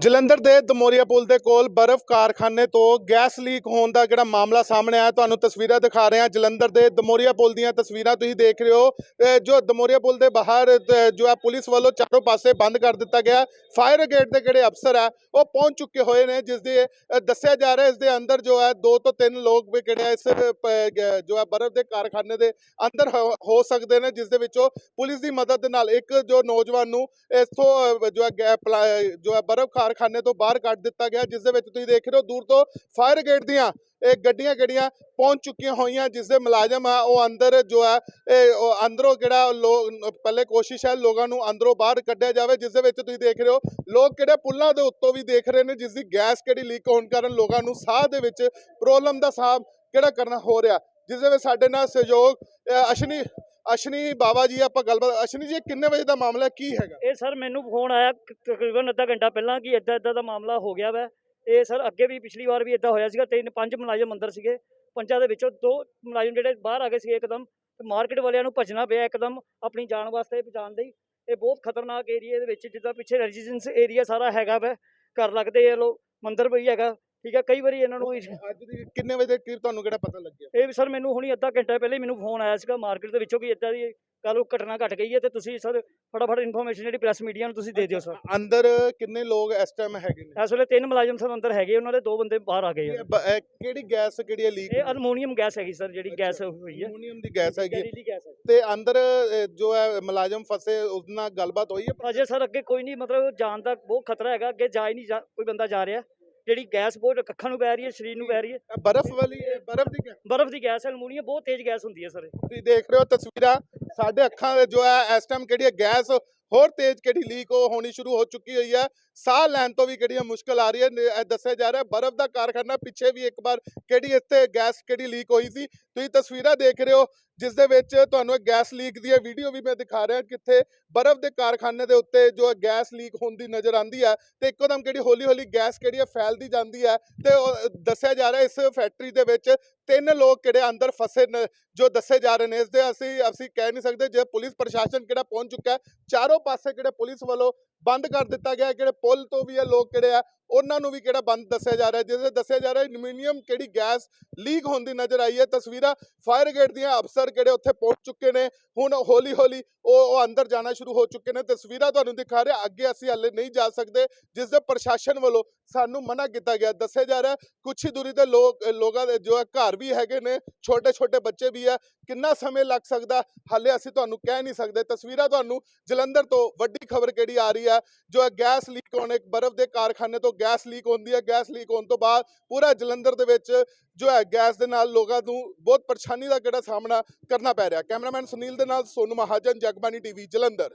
ਜਲੰਧਰ ਦੇ ਦਮੋਰੀਆ ਪੁਲ ਦੇ ਕੋਲ ਬਰਫ਼ ਕਾਰਖਾਨੇ ਤੋਂ ਗੈਸ ਲੀਕ ਹੋਣ ਦਾ ਜਿਹੜਾ ਮਾਮਲਾ ਸਾਹਮਣੇ ਆਇਆ, ਤੁਹਾਨੂੰ ਤਸਵੀਰਾਂ ਦਿਖਾ ਰਹੇ ਹਾਂ। ਜਲੰਧਰ ਦੇ ਦਮੋਰੀਆ ਪੁਲ ਦੀਆਂ ਤਸਵੀਰਾਂ ਤੁਸੀਂ ਦੇਖ ਰਹੇ ਹੋ। ਜੋ ਦਮੋਰੀਆ ਪੁਲ ਦੇ ਬਾਹਰ ਜੋ ਹੈ ਪੁਲਿਸ ਵੱਲੋਂ ਚਾਰੋਂ ਪਾਸੇ ਬੰਦ ਕਰ ਦਿੱਤਾ ਗਿਆ। ਫਾਇਰ ਬ੍ਰਿਗੇਡ ਦੇ ਜਿਹੜੇ ਅਫਸਰ ਆ, ਉਹ ਪਹੁੰਚ ਚੁੱਕੇ ਹੋਏ ਨੇ, ਜਿਸ ਦੇ ਦੱਸਿਆ ਜਾ ਰਿਹਾ, ਇਸ ਦੇ ਅੰਦਰ ਜੋ ਹੈ ਦੋ ਤੋਂ ਤਿੰਨ ਲੋਕ ਵੀ ਕਿਹੜੇ ਇਸ ਪ- ਜੋ ਹੈ ਬਰਫ਼ ਦੇ ਕਾਰਖਾਨੇ ਦੇ ਅੰਦਰ ਹੋ- ਹੋ ਸਕਦੇ ਨੇ, ਜਿਸ ਦੇ ਵਿੱਚੋਂ ਪੁਲਿਸ ਦੀ ਮਦਦ ਦੇ ਨਾਲ ਇੱਕ ਜੋ ਨੌਜਵਾਨ ਨੂੰ ਇਥੋਂ ਜੋ ਹੈ ਗੈ- ਪਲਾ- ਜੋ ਹੈ ਬਰਫ਼ ਕਾਰਖਾਨੇ ਤੋਂ ਬਾਹਰ ਕੱਢ ਦਿੱਤਾ ਗਿਆ, ਜਿਸ ਦੇ ਵਿੱਚ ਤੁਸੀਂ ਦੇਖ ਰਹੇ ਹੋ ਦੂਰ ਤੋਂ ਫਾਇਰ ਬ੍ਰਿਗੇਡ ਦੀਆਂ ਇਹ ਗੱਡੀਆਂ ਗੱਡੀਆਂ ਪਹੁੰਚ ਚੁੱਕੀਆਂ ਹੋਈਆਂ, ਜਿਸ ਦੇ ਮੁਲਾਜ਼ਮ ਆ, ਉਹ ਅੰਦਰ ਜੋ ਹੈ ਇਹ ਅੰਦਰੋਂ ਕਿਹੜਾ ਲੋਕ ਪਹਿਲੇ ਕੋਸ਼ਿਸ਼ ਹੈ ਲੋਕਾਂ ਨੂੰ ਅੰਦਰੋਂ ਬਾਹਰ ਕੱਢਿਆ ਜਾਵੇ, ਜਿਸ ਦੇ ਵਿੱਚ ਤੁਸੀਂ ਦੇਖ ਰਹੇ ਹੋ ਲੋਕ ਕਿਹੜੇ ਪੁੱਲਾਂ ਦੇ ਉੱਤੋਂ ਵੀ ਦੇਖ ਰਹੇ ਨੇ, ਜਿਸ ਦੀ ਗੈਸ ਕਿਹੜੀ ਲੀਕ ਹੋਣ ਕਾਰਨ ਲੋਕਾਂ ਨੂੰ ਸਾਹ ਦੇ ਵਿੱਚ ਪ੍ਰੋਬਲਮ ਦਾ ਸਾਹ ਕਿਹੜਾ ਕਰਨਾ ਹੋ ਰਿਹਾ, ਜਿਸ ਦੇ ਵਿੱਚ ਸਾਡੇ ਨਾਲ ਸਹਿਯੋਗ ਅਸ਼ਨੀ ਅਸ਼ਨੀ ਬਾਬਾ ਜੀ, ਆਪਾਂ ਗੱਲਬਾਤ ਅਸ਼ਨੀ ਜੀ, ਇਹ ਕਿੰਨੇ ਵਜੇ ਦਾ ਮਾਮਲਾ ਕੀ ਹੈਗਾ? ਇਹ ਸਰ ਮੈਨੂੰ ਫੋਨ ਆਇਆ ਤਕਰੀਬਨ ਅੱਧਾ ਘੰਟਾ ਪਹਿਲਾਂ ਕਿ ਇੱਦਾਂ ਇੱਦਾਂ ਦਾ ਮਾਮਲਾ ਹੋ ਗਿਆ ਵੈ। ਇਹ ਸਰ ਅੱਗੇ ਵੀ ਪਿਛਲੀ ਵਾਰ ਵੀ ਇਦਾਂ ਹੋਇਆ ਸੀਗਾ, ਤਿੰਨ ਪੰਜ ਮੁਲਾਜ਼ਮ ਅੰਦਰ ਸੀਗੇ। ਪੰਜਾਂ ਦੇ ਵਿੱਚੋਂ ਦੋ ਮੁਲਾਜ਼ਮ ਜਿਹੜੇ ਬਾਹਰ ਆ ਗਏ ਸੀਗੇ ਇੱਕਦਮ। ਤੇ ਮਾਰਕੀਟ ਵਾਲਿਆਂ ਨੂੰ ਭੱਜਣਾ ਪਿਆ ਇੱਕਦਮ ਆਪਣੀ ਜਾਨ ਵਾਸਤੇ ਬਚਾਉਣ ਲਈ। ਇਹ ਬਹੁਤ ਖਤਰਨਾਕ ਏਰੀਆ ਦੇ ਵਿੱਚ ਜਿੱਦਾਂ ਪਿੱਛੇ ਰੈਜ਼ੀਡੈਂਸ ਏਰੀਆ ਸਾਰਾ ਹੈਗਾ ਵੈ। ਘਰ ਲੱਗਦੇ ਇਹ ਲੋ ਮੰਦਿਰ ਵੀ ਹੈਗਾ। ਠੀਕ ਹੈ ਕਈ ਵਾਰੀ ਇਹਨਾਂ ਨੂੰ ਇਸ- ਅੱਜ ਦੀ ਕਿੰਨੇ ਵਜੇ ਦੇ ਕਰੀਬ ਤੁਹਾਨੂੰ ਕਿਹੜਾ ਪਤਾ ਲੱਗਿਆ? ਇਹ ਵੀ ਸਰ ਮੈਨੂੰ ਹੁਣੀ ਅੱਧਾ ਘੰਟਾ ਪਹਿਲੇ ਮੈਨੂੰ ਫੋਨ ਆਇਆ ਸੀਗਾ ਮਾਰਕੀਟ ਦੇ ਵਿੱਚੋਂ ਕਿ ਇਦਾਂ ਦੀ ਕੱਲ ਘਟਨਾ ਘਟ ਗਈ ਹੈ ਤੇ ਤੁਸੀਂ ਸਰ ਫਟਾਫਟ ਇਨਫੋਰਮੇਸ਼ਨ ਜਿਹੜੀ ਪ੍ਰੈਸ ਮੀਡੀਆ ਨੂੰ ਤੁਸੀਂ ਦੇ ਦਿਓ ਸਰ। ਅੰਦਰ ਕਿੰਨੇ ਲੋਕ ਇਸ ਟਾਈਮ ਹੈਗੇ ਨੇ? ਇਸ ਵੇਲੇ ਤਿੰਨ ਮੁਲਾਜ਼ਮ ਸਰ ਅੰਦਰ ਹੈਗੇ ਉਹਨਾਂ ਦੇ ਦੋ ਬੰਦੇ ਬਾਹਰ ਆ ਗਏ ਆ। ਇਹ ਬ- ਇਹ ਕਿਹੜੀ ਗੈਸ ਕਿਹੜੀ ਹੈ ਲੀਕ ਇਹ ਅਲਮੋਨੀਅਮ ਗੈਸ ਹੈਗੀ ਸਰ ਜਿਹੜੀ ਗੈਸ ਹੋਈ ਹੈ। ਅਲਮੂਨੀਅਮ ਦੀ ਗੈਸ ਹੈਗੀ ਹੈ। ਜ਼ਹਿਰੀਲੀ ਗੈਸ ਹੈ ਤੇ ਅੰਦਰ ਜੋ ਹੈ ਮੁਲਾਜ਼ਮ ਫਸੇ ਉਸ ਨਾਲ ਗੱਲਬਾਤ ਹੋਈ ਹੈ? ਅਜੇ ਸਰ ਅੱਗੇ ਕੋਈ ਨਹੀਂ ਮਤਲਬ ਜਾਨ ਦਾ ਬਹੁਤ ਖਤਰਾ ਹੈਗਾ ਅੱਗੇ ਜਾ ਹੀ ਨਹੀਂ ਜਾ- ਕੋਈ ਬੰਦਾ ਜਾ ਰਿਹਾ। ਜਿਹੜੀ ਗੈਸ ਬਹੁਤ ਅੱਖਾਂ ਨੂੰ ਪੈ ਰਹੀ ਹੈ ਸਰੀਰ ਨੂੰ ਪੈ ਰਹੀ ਹੈ ਬਰਫ਼ ਵਾਲੀ ਬਰਫ਼ ਦੀ ਗੈਸ ਬਰਫ਼ ਦੀ ਗੈਸ ਹੈ ਅਲਮੋਨੀਅਮ ਬਹੁਤ ਤੇਜ਼ ਗੈਸ ਹੁੰਦੀ ਹੈ ਸਰ। ਤੁਸੀਂ ਦੇਖ ਰਹੇ ਹੋ ਤਸਵੀਰਾਂ ਸਾਡੇ ਅੱਖਾਂ ਦੇ ਜੋ ਹੈ ਇਸ ਟਾਈਮ ਕਿਹੜੀ ਗੈਸ ਹੋਰ ਤੇਜ਼ ਕਿਹੜੀ ਲੀਕ ਹੋਣੀ ਸ਼ੁਰੂ ਹੋ ਚੁੱਕੀ ਹੋਈ ਹੈ ਸਾਹ ਲੈਣ ਤੋਂ ਵੀ ਕਿਹੜੀਆਂ ਹੈ ਮੁਸ਼ਕਲ ਆ ਰਹੀ ਹੈ ਦੱਸਿਆ ਜਾ ਰਿਹਾ, ਬਰਫ਼ ਦਾ ਕਾਰਖਾਨਾ ਪਿੱਛੇ ਵੀ ਇੱਕ ਵਾਰ ਕਿਹੜੀ ਇੱਥੇ ਗੈਸ ਕਿਹੜੀ ਲੀਕ ਹੋਈ ਸੀ, ਤੁਸੀਂ ਤਸਵੀਰਾਂ ਦੇਖ ਰਹੇ ਹੋ, ਜਿਸ ਦੇ ਵਿੱਚ ਤੁਹਾਨੂੰ ਇਹ ਗੈਸ ਲੀਕ ਦੀ ਵੀਡੀਓ ਵੀ ਮੈਂ ਦਿਖਾ ਰਿਹਾ ਕਿੱਥੇ ਬਰਫ਼ ਦੇ ਕਾਰਖਾਨੇ ਦੇ ਉੱਤੇ ਜੋ ਗੈਸ ਲੀਕ ਹੁੰਦੀ ਨਜ਼ਰ ਆਂਦੀ ਹੈ ਤੇ ਇੱਕੋਦਮ ਕਿਹੜੀ ਹੌਲੀ ਹੌਲੀ ਗੈਸ ਕਿਹੜੀ ਹੈ, ਫੈਲਦੀ ਜਾਂਦੀ ਹੈ ਤੇ ਉਹ ਦੱਸਿਆ ਜਾ ਰਿਹਾ ਇਸ ਫੈਕਟਰੀ ਦੇ ਵਿੱਚ ਤਿੰਨ ਲੋਕ ਕਿਹੜੇ ਅੰਦਰ ਫਸੇ ਨੇ, ਜੋ ਦੱਸੇ ਜਾ ਰਹੇ ਨੇ, ਇਸ ਦੇ ਅਸੀਂ ਅਸੀਂ ਕਹਿ ਨਹੀਂ ਸਕਦੇ, ਜੇ ਪੁਲਿਸ ਪ੍ਰਸ਼ਾਸਨ ਕਿਹੜਾ ਪਹੁੰਚ ਚੁੱਕਾ ਹੈ, ਚਾਰੋਂ ਪਾਸੇ ਕਿਹੜੇ ਪੁਲਿਸ ਵੱਲੋਂ ਬੰਦ ਕਰ ਦਿੱਤਾ ਗਿਆ ਕਿਹੜੇ ਪੁਲ ਤੋਂ ਵੀ ਇਹ ਲੋਕ ਕਿਹੜੇ ਆ ਉਹਨਾਂ ਨੂੰ ਵੀ ਕਿਹੜਾ ਬੰਦ ਦੱਸਿਆ ਜਾ ਰਿਹਾ ਜਿਸ ਦੇ ਦੱਸਿਆ ਜਾ ਰਿਹਾ ਐਲੂਮੀਨੀਅਮ ਕਿਹੜੀ ਗੈਸ ਲੀਕ ਹੁੰਦੀ ਨਜ਼ਰ ਆਈ ਹੈ। ਤਸਵੀਰਾਂ ਫਾਇਰ ਬ੍ਰਿਗੇਡ ਦੀਆਂ ਅਫਸਰ ਕਿਹੜੇ ਉੱਥੇ ਪਹੁੰਚ ਚੁੱਕੇ ਨੇ, ਹੁਣ ਹੌਲੀ ਹੌਲੀ ਉਹ ਉਹ ਅੰਦਰ ਜਾਣਾ ਸ਼ੁਰੂ ਹੋ ਚੁੱਕੇ ਨੇ। ਤਸਵੀਰਾਂ ਤੁਹਾਨੂੰ ਦਿਖਾ ਰਿਹਾ, ਅੱਗੇ ਅਸੀਂ ਹਲੇ ਨਹੀਂ ਜਾ ਸਕਦੇ, ਜਿਸ ਦੇ ਪ੍ਰਸ਼ਾਸਨ ਵੱਲੋਂ ਸਾਨੂੰ ਮਨਾ ਕੀਤਾ ਗਿਆ। ਦੱਸਿਆ ਜਾ ਰਿਹਾ, ਕੁਛ ਹੀ ਦੂਰੀ ਤੇ ਲੋਕ, ਲੋਕਾਂ ਦੇ ਜੋ ਹੈ ਘਰ ਵੀ ਹੈਗੇ ਨੇ ਛੋਟੇ ਛੋਟੇ ਬੱਚੇ ਵੀ ਆ ਕਿੰਨਾ ਸਮੇਂ ਲੱਗ ਸਕਦਾ, ਹਾਲੇ ਅਸੀਂ ਤੁਹਾਨੂੰ ਕਹਿ ਨਹੀਂ ਸਕਦੇ। ਤਸਵੀਰਾਂ ਤੁਹਾਨੂੰ ਜਲੰਧਰ ਤੋਂ ਵੱਡੀ ਖਬਰ ਕਿਹੜੀ ਆ ਰਹੀ ਹੈ, ਜੋ ਹੈ ਗੈਸ ਲੀਕ ਹੋਣੇ ਬਰਫ਼ ਦੇ ਕਾਰਖਾਨੇ ਤੋਂ ਗੈਸ ਲੀਕ ਹੁੰਦੀ ਹੈ ਗੈਸ ਲੀਕ ਹੋਣ ਤੋਂ ਬਾਅਦ ਪੂਰਾ ਜਲੰਧਰ ਦੇ ਵਿੱਚ ਜੋ ਹੈ ਗੈਸ ਦੇ ਨਾਲ ਲੋਕਾਂ ਨੂੰ ਬਹੁਤ ਪਰੇਸ਼ਾਨੀ ਦਾ ਜਿਹੜਾ ਸਾਹਮਣਾ ਕਰਨਾ ਪੈ ਰਿਹਾ। ਕੈਮਰਾਮੈਨ ਸੁਨੀਲ ਦੇ ਨਾਲ ਸੋਨੂ ਮਹਾਜਨ ਜਗਬਾਨੀ ਟੀਵੀ, ਜਲੰਧਰ।